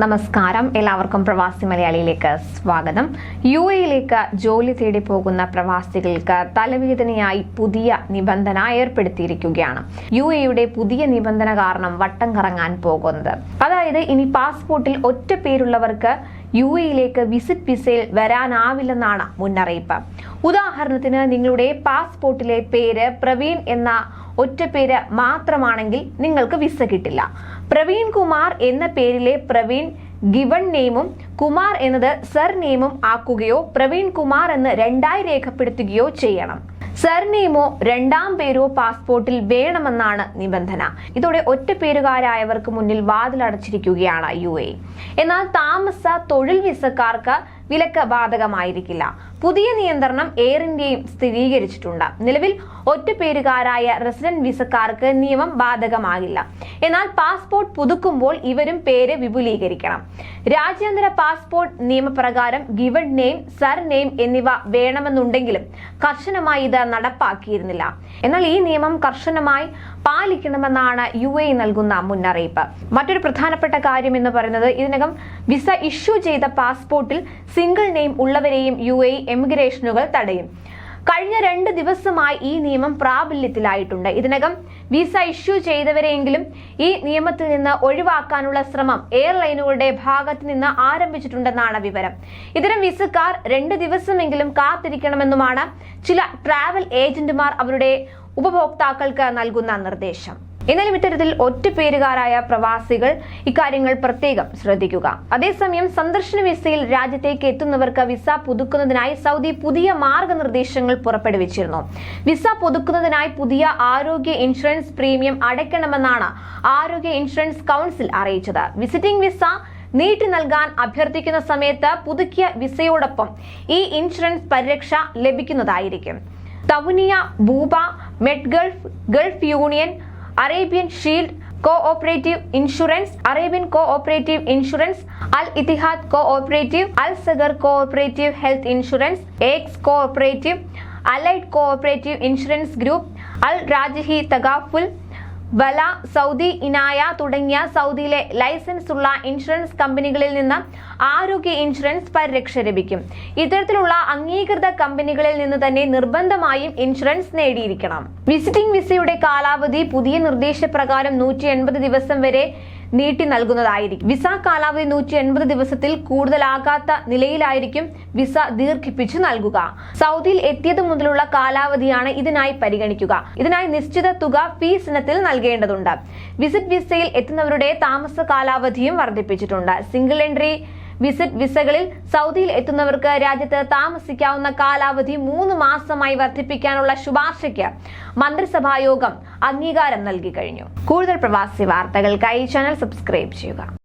നമസ്കാരം. എല്ലാവർക്കും പ്രവാസി മലയാളിയിലേക്ക് സ്വാഗതം. യു എയിലേക്ക് ജോലി തേടി പോകുന്ന പ്രവാസികൾക്ക് തലവേദനയായി പുതിയ നിബന്ധന ഏർപ്പെടുത്തിയിരിക്കുകയാണ്. യു എയുടെ പുതിയ നിബന്ധന കാരണം വട്ടം കറങ്ങാൻ പോകുന്നത്. അതായത് ഇനി പാസ്പോർട്ടിൽ ഒറ്റ പേരുള്ളവർക്ക് യു എയിലേക്ക് വിസിറ്റ് വിസയിൽ വരാനാവില്ലെന്നാണ് മുന്നറിയിപ്പ്. ഉദാഹരണത്തിന് നിങ്ങളുടെ പാസ്പോർട്ടിലെ പേര് പ്രവീൺ എന്ന ഒറ്റ പേര് മാത്രമാണെങ്കിൽ നിങ്ങൾക്ക് വിസ കിട്ടില്ല. പ്രവീൺ കുമാർ എന്ന പേരിലെ പ്രവീൺ ഗിവൺ നെയിമും കുമാർ എന്നത് സർ നെയിമും ആക്കുകയോ പ്രവീൺ കുമാർ എന്ന് രണ്ടായി രേഖപ്പെടുത്തുകയോ ചെയ്യണം. സർനെയിമോ രണ്ടാം പേരോ പാസ്പോർട്ടിൽ വേണമെന്നാണ് നിബന്ധന. ഇതോടെ ഒറ്റ പേരുകാരായവർക്ക് മുന്നിൽ വാതിലടച്ചിരിക്കുകയാണ് യു എ. എന്നാൽ താമസ തൊഴിൽ വിസക്കാർക്ക് വിലക്ക് ബാധകമായിരിക്കില്ല. പുതിയ നിയന്ത്രണം എയർ ഇന്ത്യയും സ്ഥിരീകരിച്ചിട്ടുണ്ട്. നിലവിൽ ഒറ്റ പേരുകാരായ റെസിഡന്റ് വിസക്കാർക്ക് നിയമം ബാധകമാകില്ല. എന്നാൽ പാസ്പോർട്ട് പുതുക്കുമ്പോൾ ഇവരും പേര് വിപുലീകരിക്കണം. രാജ്യാന്തര പാസ്പോർട്ട് നിയമപ്രകാരം ഗിവൺ നെയിം സർ നെയിം എന്നിവ വേണമെന്നുണ്ടെങ്കിലും കർശനമായി ഇത് നടപ്പാക്കിയിരുന്നില്ല. എന്നാൽ ഈ നിയമം കർശനമായി പാലിക്കണമെന്നാണ് യു എ നൽകുന്ന മുന്നറിയിപ്പ്. മറ്റൊരു പ്രധാനപ്പെട്ട കാര്യം എന്ന് പറയുന്നത് ഇതിനകം വിസ ഇഷ്യൂ ചെയ്ത പാസ്പോർട്ടിൽ സിംഗിൾ നെയിം ഉള്ളവരെയും യു എ എമിഗ്രേഷനുകൾ തടയും. കഴിഞ്ഞ രണ്ട് ദിവസമായി ഈ നിയമം പ്രാബല്യത്തിലായിട്ടുണ്ട്. ഇതിനകം വിസ ഇഷ്യൂ ചെയ്തവരെയെങ്കിലും ഈ നിയമത്തിൽ നിന്ന് ഒഴിവാക്കാനുള്ള ശ്രമം എയർലൈനുകളുടെ ഭാഗത്ത് നിന്ന് ആരംഭിച്ചിട്ടുണ്ടെന്നാണ് വിവരം. ഇത്തരം വിസക്കാർ രണ്ട് ദിവസമെങ്കിലും കാത്തിരിക്കണമെന്നുമാണ് ചില ട്രാവൽ ഏജന്റുമാർ അവരുടെ ഉപഭോക്താക്കൾക്ക് നൽകുന്ന നിർദ്ദേശം. എന്നാലും ഇത്തരത്തിൽ ഒറ്റപ്പേരുകാരായ പ്രവാസികൾ ഇക്കാര്യങ്ങൾ പ്രത്യേകം ശ്രദ്ധിക്കുക. അതേസമയം സന്ദർശന വിസയിൽ രാജ്യത്തേക്ക് എത്തുന്നവർക്ക് വിസ പുതുക്കുന്നതിനായി സൗദി പുതിയ മാർഗനിർദ്ദേശങ്ങൾ പുറപ്പെടുവിച്ചിരുന്നു. വിസ പുതുക്കുന്നതിനായി പുതിയ ആരോഗ്യ ഇൻഷുറൻസ് പ്രീമിയം അടയ്ക്കണമെന്നാണ് ആരോഗ്യ ഇൻഷുറൻസ് കൗൺസിൽ അറിയിച്ചത്. വിസിറ്റിംഗ് വിസ നീട്ടി നൽകാൻ അഭ്യർത്ഥിക്കുന്ന സമയത്ത് പുതുക്കിയ വിസയോടൊപ്പം ഈ ഇൻഷുറൻസ് പരിരക്ഷ ലഭിക്കുന്നതായിരിക്കും. Tawuniya Bupa MedGulf Gulf Union Arabian Shield cooperative insurance Arabian cooperative insurance Al Etihad cooperative Al Sagr cooperative health insurance AXA cooperative Allied cooperative insurance group Al Rajhi Takaful Walaa Saudi Enaya തുടങ്ങിയ സൗദിയിലെ licence ഉള്ള insurance കമ്പനികളിൽ നിന്ന് ആരോഗ്യ insurance പരിരക്ഷ ലഭിക്കും. ഇത്തരത്തിലുള്ള അംഗീകൃത കമ്പനികളിൽ നിന്ന് തന്നെ നിർബന്ധമായും ഇൻഷുറൻസ് നേടിയിരിക്കണം. വിസിറ്റിംഗ് വിസയുടെ കാലാവധി പുതിയ നിർദ്ദേശപ്രകാരം നൂറ്റി ദിവസം വരെ നീട്ടി നൽകുന്നതായിരിക്കും. വിസ കാലാവധി നൂറ്റി എൺപത് ദിവസത്തിൽ കൂടുതലാകാത്ത നിലയിലായിരിക്കും വിസ ദീർഘിപ്പിച്ചു നൽകുക. സൗദിയിൽ എത്തിയത് മുതലുള്ള കാലാവധിയാണ് ഇതിനായി പരിഗണിക്കുക. ഇതിനായി നിശ്ചിത തുക ഫീസ് ഇനത്തിൽ നൽകേണ്ടതുണ്ട്. വിസിറ്റ് വിസയിൽ എത്തുന്നവരുടെ താമസ കാലാവധിയും വർദ്ധിപ്പിച്ചിട്ടുണ്ട്. സിംഗിൾ എൻട്രി വിസിറ്റ് വിസകളിൽ സൗദിയിൽ എത്തുന്നവർക്ക് രാജ്യത്ത് താമസിക്കാവുന്ന കാലാവധി മൂന്ന് മാസമായി വർദ്ധിപ്പിക്കാനുള്ള ശുപാർശയ്ക്ക് മന്ത്രിസഭാ യോഗം അംഗീകാരം നൽകി കഴിഞ്ഞു. കൂടുതൽ പ്രവാസി വാർത്തകൾക്കായി ചാനൽ സബ്സ്ക്രൈബ് ചെയ്യുക.